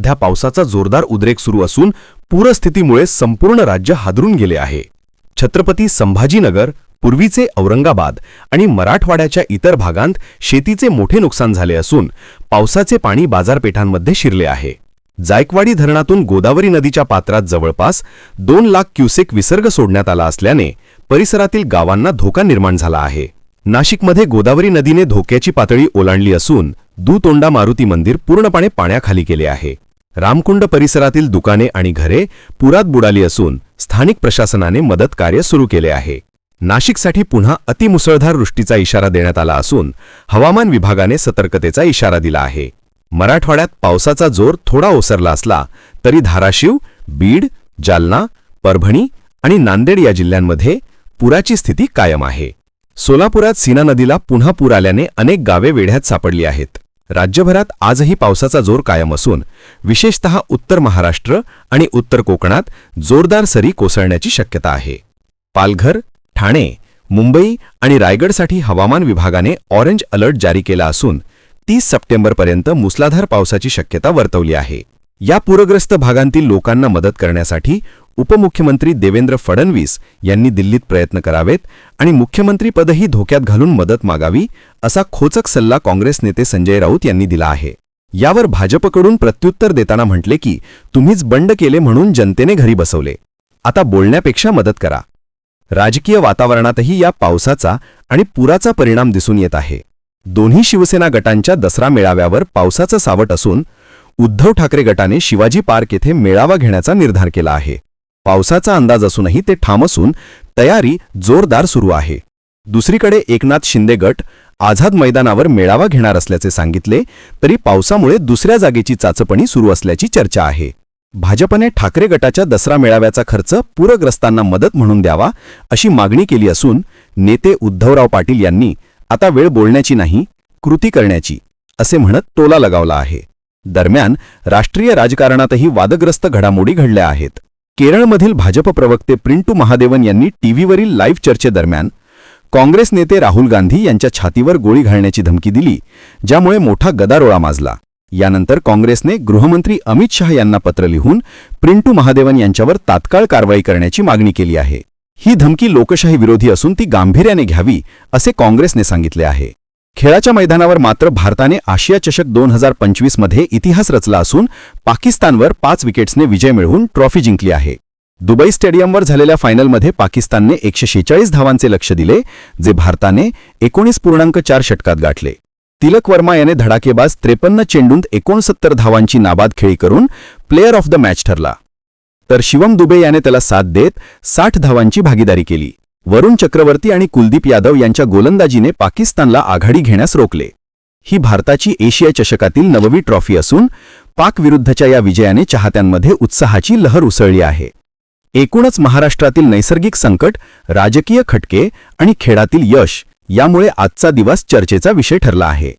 सध्या पावसाचा जोरदार उद्रेक सुरू असून पूरस्थितीमुळे संपूर्ण राज्य हादरून गेले आहे. छत्रपती संभाजीनगर पूर्वीचे औरंगाबाद आणि मराठवाड्याच्या इतर भागांत शेतीचे मोठे नुकसान झाले असून पावसाचे पाणी बाजारपेठांमध्ये शिरले आहे. जायकवाडी धरणातून गोदावरी नदीच्या पात्रात जवळपास दोन लाख क्युसेक विसर्ग सोडण्यात आला असल्याने परिसरातील गावांना धोका निर्माण झाला आहे. नाशिकमध्ये गोदावरी नदीने धोक्याची पातळी ओलांडली असून दुतोंडा मारुती मंदिर पूर्णपणे पाण्याखाली गेले आहे. रामकुंड परिसरातील दुकाने आणि घरे पुरात बुडाली असून स्थानिक प्रशासनाने मदत कार्य सुरू केले आहे. नाशिकसाठी पुन्हा अतिमुसळधार वृष्टीचा इशारा देण्यात आला असून हवामान विभागाने सतर्कतेचा इशारा दिला आहे. मराठवाड्यात पावसाचा जोर थोडा ओसरला असला तरी धाराशिव बीड जालना परभणी आणि नांदेड या जिल्ह्यांमध्ये पुराची स्थिती कायम आहे. सोलापुरात सीना नदीला पुन्हा पूर आल्याने अनेक गावे वेढ्यात सापडली आहेत. राज्यभरात आजही पावसाचा जोर कायम असून विशेषतः उत्तर महाराष्ट्र आणि उत्तर कोकणात जोरदार सरी कोसळण्याची शक्यता आहे. पालघर ठाणे मुंबई आणि रायगडसाठी हवामान विभागाने ऑरेंज अलर्ट जारी केला असून तीस सप्टेंबरपर्यंत मुसलाधार पावसाची शक्यता वर्तवली आहे. या पूरग्रस्त भागांतील लोकांना मदत करण्यासाठी उपमुख्यमंत्री देवेंद्र फडणवीस यांनी दिल्लीत प्रयत्न करावेत आणि मुख्यमंत्रीपदही धोक्यात घालून मदत मागावी असा खोचक सल्ला काँग्रेस नेते संजय राऊत यांनी दिला आहे. यावर भाजपकडून प्रत्युत्तर देताना म्हटले की तुम्हीच बंड केले म्हणून जनतेने घरी बसवले. आता बोलण्यापेक्षा मदत करा. राजकीय वातावरणातही या पावसाचा आणि पुराचा परिणाम दिसून येत आहे. दोन्ही शिवसेना गटांच्या दसरा मेळाव्यावर पावसाचं सावट असून उद्धव ठाकरे गटाने शिवाजी पार्क येथे मेळावा घेण्याचा निर्धार केला आहे. पावसाचा अंदाज असूनही ते ठाम असून तयारी जोरदार सुरू आहे. दुसरीकडे एकनाथ शिंदे गट आझाद मैदानावर मेळावा घेणार असल्याचे सांगितले तरी पावसामुळे दुसऱ्या जागेची चाचपणी सुरू असल्याची चर्चा आहे. भाजपने ठाकरे गटाच्या दसरा मेळाव्याचा खर्च पूरग्रस्तांना मदत म्हणून द्यावा अशी मागणी केली असून नेते उद्धवराव पाटील यांनी आता वेळ बोलण्याची नाही कृती करण्याची असे म्हणत टोला लगावला आहे. दरम्यान राष्ट्रीय राजकारणातही वादग्रस्त घडामोडी घडल्या आहेत. केरळमधील भाजप प्रवक्ते प्रिंटू महादेवन यांनी टीव्हीवरील लाईव्ह चर्चेदरम्यान काँग्रेस नेते राहुल गांधी यांच्या छातीवर गोळी घालण्याची धमकी दिली ज्यामुळे मोठा गदारोळा माजला. यानंतर काँग्रेसने गृहमंत्री अमित शहा यांना पत्र लिहून प्रिंटू महादेवन यांच्यावर तात्काळ कारवाई करण्याची मागणी केली आहे. ही धमकी लोकशाही विरोधी असून ती गांभीर्याने घ्यावी असे काँग्रेसने सांगितले आहे. खेळाच्या मैदानावर मात्र भारताने आशिया चषक दोन हजार पंचवीसमध्ये इतिहास रचला असून पाकिस्तानवर पाच विकेट्सने विजय मिळवून ट्रॉफी जिंकली आहे. दुबई स्टेडियमवर झालेल्या फायनलमध्ये पाकिस्तानने एकशे शेचाळीस धावांचे लक्ष दिले जे भारताने एकोणीस पूर्णांक चार षटकात गाठले. तिलक वर्मा याने धडाकेबाज त्रेपन्न चेंडूंत एकोणसत्तर धावांची नाबाद खेळी करून प्लेअर ऑफ द मॅच ठरला. तर शिवम दुबे याने त्याला साथ देत साठ धावांची भागीदारी केली. वरुण चक्रवर्ती आणि कुलदीप यादव यांच्या गोलंदाजीने पाकिस्तानला आघाडी घेण्यास रोखले. ही भारताची एशिया चषकातील नववी ट्रॉफी असून पाकविरुद्धच्या या विजयाने चाहत्यांमध्ये उत्साहाची लहर उसळली आहे. एकूणच महाराष्ट्रातील नैसर्गिक संकट राजकीय खटके आणि खेळातील यश यामुळे आजचा दिवस चर्चेचा विषय ठरला आहे.